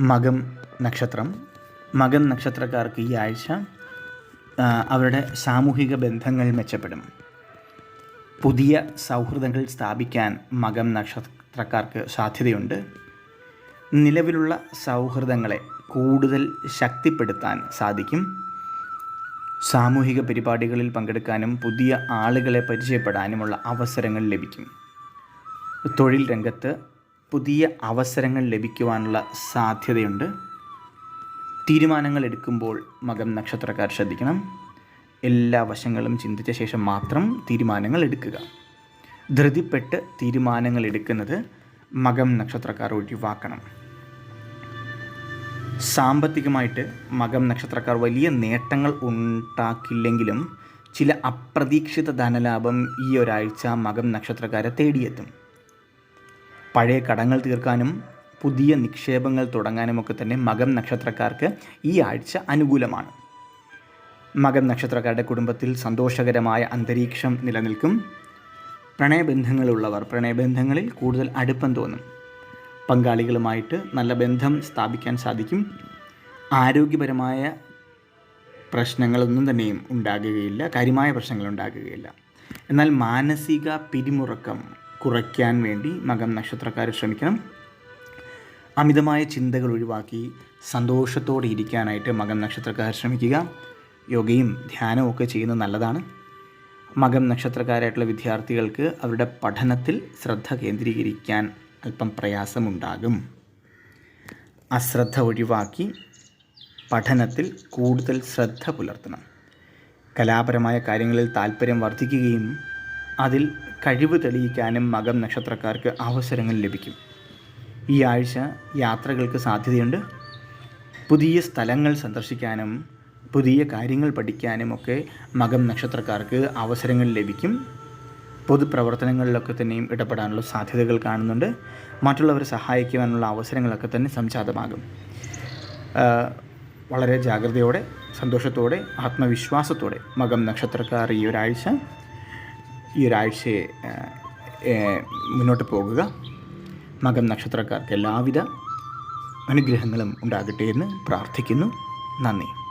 മകം നക്ഷത്രം. മകം നക്ഷത്രക്കാർക്ക് ഈ ആഴ്ച അവരുടെ സാമൂഹിക ബന്ധങ്ങൾ മെച്ചപ്പെടും. പുതിയ സൗഹൃദങ്ങൾ സ്ഥാപിക്കാൻ മകം നക്ഷത്രക്കാർക്ക് സാധ്യതയുണ്ട്. നിലവിലുള്ള സൗഹൃദങ്ങളെ കൂടുതൽ ശക്തിപ്പെടുത്താൻ സാധിക്കും. സാമൂഹിക പരിപാടികളിൽ പങ്കെടുക്കാനും പുതിയ ആളുകളെ പരിചയപ്പെടാനുമുള്ള അവസരങ്ങൾ ലഭിക്കും. തൊഴിൽ രംഗത്ത് പുതിയ അവസരങ്ങൾ ലഭിക്കുവാനുള്ള സാധ്യതയുണ്ട്. തീരുമാനങ്ങൾ എടുക്കുമ്പോൾ മകം നക്ഷത്രക്കാർ ശ്രദ്ധിക്കണം. എല്ലാ വശങ്ങളും ചിന്തിച്ച ശേഷം മാത്രം തീരുമാനങ്ങൾ എടുക്കുക. ധൃതിപ്പെട്ട് തീരുമാനങ്ങൾ എടുക്കുന്നത് മകം നക്ഷത്രക്കാർ ഒഴിവാക്കണം. സാമ്പത്തികമായിട്ട് മകം നക്ഷത്രക്കാർ വലിയ നേട്ടങ്ങൾ ഉണ്ടാക്കില്ലെങ്കിലും ചില അപ്രതീക്ഷിത ധനലാഭം ഈ ഒരാഴ്ച മകം നക്ഷത്രക്കാരെ തേടിയെത്തും. പഴയ കടങ്ങൾ തീർക്കാനും പുതിയ നിക്ഷേപങ്ങൾ തുടങ്ങാനുമൊക്കെ തന്നെ മകം നക്ഷത്രക്കാർക്ക് ഈ ആഴ്ച അനുകൂലമാണ്. മകം നക്ഷത്രക്കാരുടെ കുടുംബത്തിൽ സന്തോഷകരമായ അന്തരീക്ഷം നിലനിൽക്കും. പ്രണയബന്ധങ്ങളുള്ളവർ പ്രണയബന്ധങ്ങളിൽ കൂടുതൽ അടുപ്പം തോന്നും. പങ്കാളികളുമായിട്ട് നല്ല ബന്ധം സ്ഥാപിക്കാൻ സാധിക്കും. ആരോഗ്യപരമായ പ്രശ്നങ്ങളൊന്നും തന്നെയും ഉണ്ടാകുകയില്ല കാര്യമായ പ്രശ്നങ്ങൾ ഉണ്ടാകുകയില്ല. എന്നാൽ മാനസിക പിരിമുറക്കം കുറയ്ക്കാൻ വേണ്ടി മകം നക്ഷത്രക്കാർ ശ്രമിക്കണം. അമിതമായ ചിന്തകൾ ഒഴിവാക്കി സന്തോഷത്തോടെ ഇരിക്കാനായിട്ട് മകം നക്ഷത്രക്കാർ ശ്രമിക്കുക. യോഗയും ധ്യാനവും ഒക്കെ ചെയ്യുന്നത് നല്ലതാണ്. മകം നക്ഷത്രക്കാരായിട്ടുള്ള വിദ്യാർത്ഥികൾക്ക് അവരുടെ പഠനത്തിൽ ശ്രദ്ധ കേന്ദ്രീകരിക്കാൻ അല്പം പ്രയാസമുണ്ടാകും. അശ്രദ്ധ ഒഴിവാക്കി പഠനത്തിൽ കൂടുതൽ ശ്രദ്ധ പുലർത്തണം. കലാപരമായ കാര്യങ്ങളിൽ താല്പര്യം വർദ്ധിക്കുകയും അതിൽ കഴിവ് തെളിയിക്കാനും മകം നക്ഷത്രക്കാർക്ക് അവസരങ്ങൾ ലഭിക്കും. ഈ ആഴ്ച യാത്രകൾക്ക് സാധ്യതയുണ്ട്. പുതിയ സ്ഥലങ്ങൾ സന്ദർശിക്കാനും പുതിയ കാര്യങ്ങൾ പഠിക്കാനും ഒക്കെ മകം നക്ഷത്രക്കാർക്ക് അവസരങ്ങൾ ലഭിക്കും. പൊതുപ്രവർത്തനങ്ങളിലൊക്കെ തന്നെയും ഇടപെടാനുള്ള സാധ്യതകൾ കാണുന്നുണ്ട്. മറ്റുള്ളവരെ സഹായിക്കുവാനുള്ള അവസരങ്ങളൊക്കെ തന്നെ സംജാതമാകും. വളരെ ജാഗ്രതയോടെ സന്തോഷത്തോടെ ആത്മവിശ്വാസത്തോടെ മകം നക്ഷത്രക്കാർ ഈ ഒരാഴ്ച ഈ ഒരാഴ്ചയെ മുന്നോട്ട് പോകുക. മകം നക്ഷത്രക്കാർക്ക് എല്ലാവിധ അനുഗ്രഹങ്ങളും ഉണ്ടാകട്ടെ എന്ന് പ്രാർത്ഥിക്കുന്നു. നന്ദി.